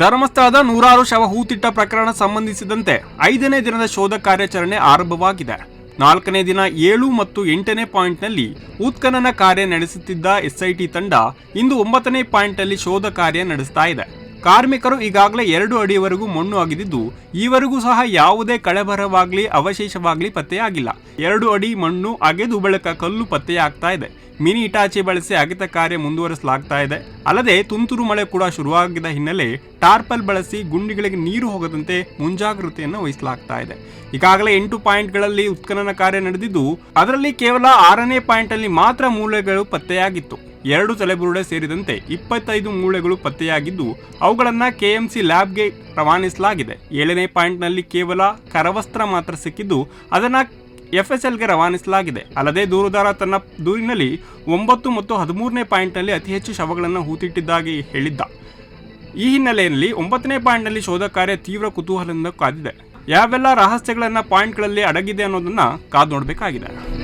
ಧರ್ಮಸ್ಥಳದ ನೂರಾರು ಶವ ಹೂತಿಟ್ಟ ಪ್ರಕರಣ ಸಂಬಂಧಿಸಿದಂತೆ ಐದನೇ ದಿನದ ಶೋಧ ಕಾರ್ಯಾಚರಣೆ ಆರಂಭವಾಗಿದೆ. ನಾಲ್ಕನೇ ದಿನ ಏಳು ಮತ್ತು ಎಂಟನೇ ಪಾಯಿಂಟ್ನಲ್ಲಿ ಉತ್ಖನನ ಕಾರ್ಯ ನಡೆಸುತ್ತಿದ್ದ ಎಸ್ಐಟಿ ತಂಡ ಇಂದು ಒಂಬತ್ತನೇ ಪಾಯಿಂಟ್ನಲ್ಲಿ ಶೋಧ ಕಾರ್ಯ ನಡೆಸ್ತಾ ಇದೆ. ಕಾರ್ಮಿಕರು ಈಗಾಗಲೇ ಎರಡು ಅಡಿಯವರೆಗೂ ಮಣ್ಣು ಅಗಿದಿದ್ದು, ಈವರೆಗೂ ಸಹ ಯಾವುದೇ ಕಳೆಬರವಾಗಲಿ ಅವಶೇಷವಾಗಲಿ ಪತ್ತೆಯಾಗಿಲ್ಲ. ಎರಡು ಅಡಿ ಮಣ್ಣು ಅಗೆದು, ಬಳಿಕ ಕಲ್ಲು ಪತ್ತೆಯಾಗ್ತಾ ಇದೆ. ಮಿನಿ ಇಟಾಚಿ ಬಳಸಿ ಅಗಿತ ಕಾರ್ಯ ಮುಂದುವರಿಸಲಾಗ್ತಾ ಇದೆ. ಅಲ್ಲದೆ ತುಂತುರು ಮಳೆ ಕೂಡ ಶುರುವಾಗಿದ್ದ ಹಿನ್ನೆಲೆ ಟಾರ್ಪಲ್ ಬಳಸಿ ಗುಂಡಿಗಳಿಗೆ ನೀರು ಹೋಗದಂತೆ ಮುಂಜಾಗ್ರತೆಯನ್ನು ವಹಿಸಲಾಗ್ತಾ ಇದೆ. ಈಗಾಗಲೇ ಎಂಟು ಪಾಯಿಂಟ್ಗಳಲ್ಲಿ ಉತ್ಖನನ ಕಾರ್ಯ ನಡೆದಿದ್ದು, ಅದರಲ್ಲಿ ಕೇವಲ ಆರನೇ ಪಾಯಿಂಟಲ್ಲಿ ಮಾತ್ರ ಮೂಳೆಗಳು ಪತ್ತೆಯಾಗಿತ್ತು. ಎರಡು ತಲೆಬುರುಡೆ ಸೇರಿದಂತೆ ಇಪ್ಪತ್ತೈದು ಮೂಳೆಗಳು ಪತ್ತೆಯಾಗಿದ್ದು, ಅವುಗಳನ್ನ ಕೆಎಂಸಿ ಲ್ಯಾಬ್ಗೆ ರವಾನಿಸಲಾಗಿದೆ. ಏಳನೇ ಪಾಯಿಂಟ್ನಲ್ಲಿ ಕೇವಲ ಕರವಸ್ತ್ರ ಮಾತ್ರ ಸಿಕ್ಕಿದ್ದು, ಅದನ್ನ ಎಫ್ಎಸ್ಎಲ್ಗೆ ರವಾನಿಸಲಾಗಿದೆ. ಅಲ್ಲದೆ ದೂರುದಾರ ತನ್ನ ದೂರಿನಲ್ಲಿ ಒಂಬತ್ತು ಮತ್ತು ಹದಿಮೂರನೇ ಪಾಯಿಂಟ್ನಲ್ಲಿ ಅತಿ ಹೆಚ್ಚು ಶವಗಳನ್ನು ಹೂತಿಟ್ಟಿದ್ದಾಗಿ ಹೇಳಿದ್ದ. ಈ ಹಿನ್ನೆಲೆಯಲ್ಲಿ ಒಂಬತ್ತನೇ ಪಾಯಿಂಟ್ನಲ್ಲಿ ಶೋಧ ಕಾರ್ಯ ತೀವ್ರ ಕುತೂಹಲದಿಂದ ಕಾದಿದೆ. ಯಾವೆಲ್ಲ ರಹಸ್ಯಗಳನ್ನು ಪಾಯಿಂಟ್ಗಳಲ್ಲಿ ಅಡಗಿದೆ ಅನ್ನೋದನ್ನು ಕಾದು ನೋಡಬೇಕಾಗಿದೆ.